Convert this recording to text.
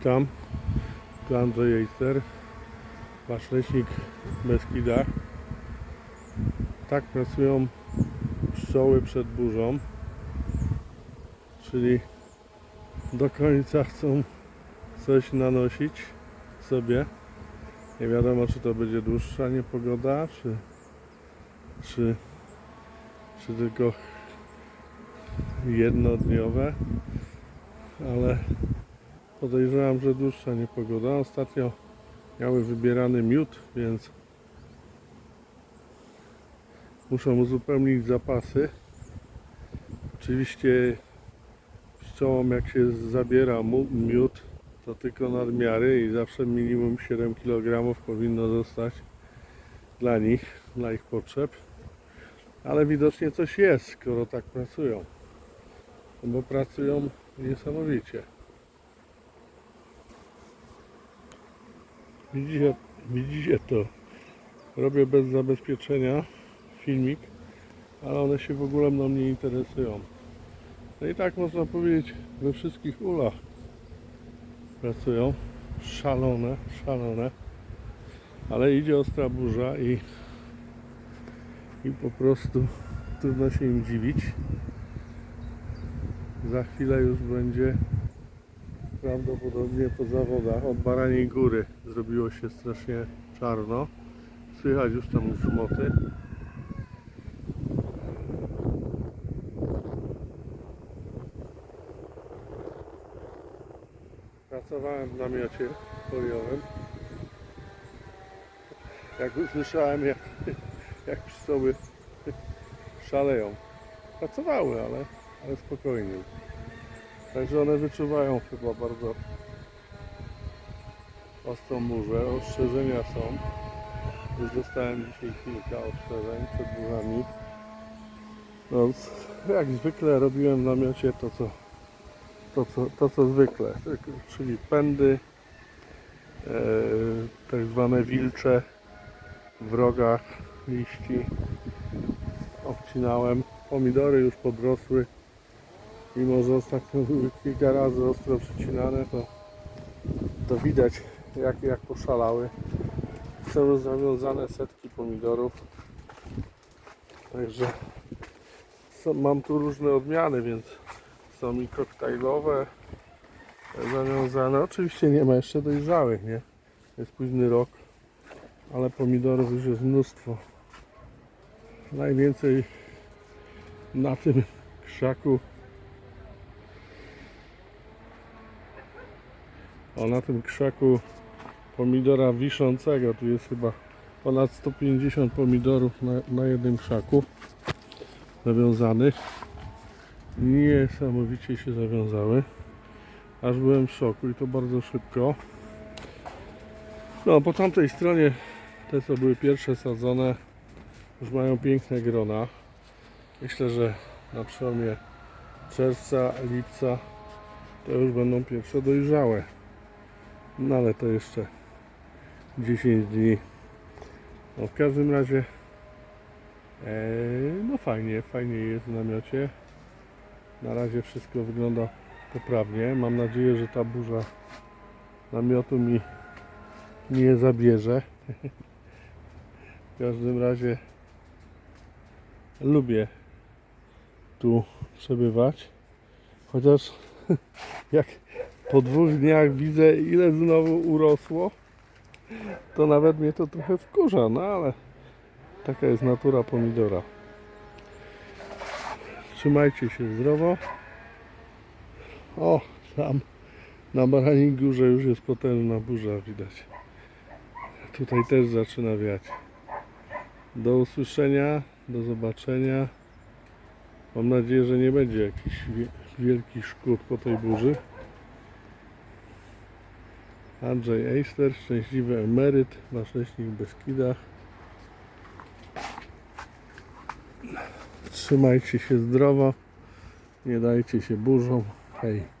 Witam, tu Andrzej Ejster, Wasz leśnik w Beskidach. Tak pracują pszczoły przed burzą, czyli do końca chcą coś nanosić sobie. Nie wiadomo, czy to będzie dłuższa niepogoda, czy, czy, czy tylko jednodniowe, ale podejrzewam, że dłuższa niepogoda. Ostatnio miały wybierany miód, więc muszą uzupełnić zapasy. Oczywiście pszczołom jak się zabiera miód, to tylko nadmiary i zawsze minimum 7 kg powinno zostać dla nich, dla ich potrzeb. Ale widocznie coś jest, skoro tak pracują. No Bo pracują niesamowicie. Widzicie, widzicie to. Robię bez zabezpieczenia filmik, ale one się w ogóle mną nie interesują. No i tak można powiedzieć we wszystkich ulach pracują. Szalone, szalone. Ale idzie ostra burza i, i po prostu trudno się im dziwić. Za chwilę już będzie prawdopodobnie po zawodach od Baraniej Góry zrobiło się strasznie czarno. Słychać już tam grzmoty. Pracowałem w namiocie foliowym. Jak usłyszałem, jak, jak pszczoły szaleją. Pracowały, ale, ale spokojnie. Także one wyczuwają chyba bardzo ostrą burzę. Ostrzeżenia są. Już dostałem dzisiaj kilka ostrzeżeń przed burzami. No, jak zwykle robiłem w namiocie to co, to co, to co zwykle, czyli pędy, e, tak zwane wilcze w rogach liści obcinałem. Pomidory już podrosły mimo że ostatnio były kilka razy ostro przycinane, to, to widać jak, jak poszalały. Są zawiązane setki pomidorów. Także są, mam tu różne odmiany, więc są i koktajlowe zawiązane. Oczywiście nie ma jeszcze dojrzałych, nie? Jest późny rok, ale pomidorów już jest mnóstwo. Najwięcej na tym krzaku O, na tym krzaku pomidora wiszącego, tu jest chyba ponad 150 pomidorów na, na jednym krzaku zawiązanych. Niesamowicie się zawiązały. Aż byłem w szoku i to bardzo szybko. No, po tamtej stronie te, co były pierwsze sadzone, już mają piękne grona. Myślę, że na przełomie czerwca, lipca to już będą pierwsze dojrzałe. No ale to jeszcze 10 dni. No w każdym razie e, no fajnie, fajnie jest w namiocie. Na razie wszystko wygląda poprawnie. Mam nadzieję, że ta burza namiotu mi nie zabierze. W każdym razie lubię tu przebywać. Chociaż jak po dwóch dniach widzę ile znowu urosło, to nawet mnie to trochę wkurza, no ale taka jest natura pomidora. Trzymajcie się zdrowo. O, tam na Baraniej Górze już jest potężna burza widać. Tutaj też zaczyna wiać. Do usłyszenia, do zobaczenia. Mam nadzieję, że nie będzie jakichś wie- wielkich szkód po tej burzy. Andrzej Eister, szczęśliwy emeryt, wasz leśnik w Beskidach. Trzymajcie się zdrowo, nie dajcie się burzą. Hej.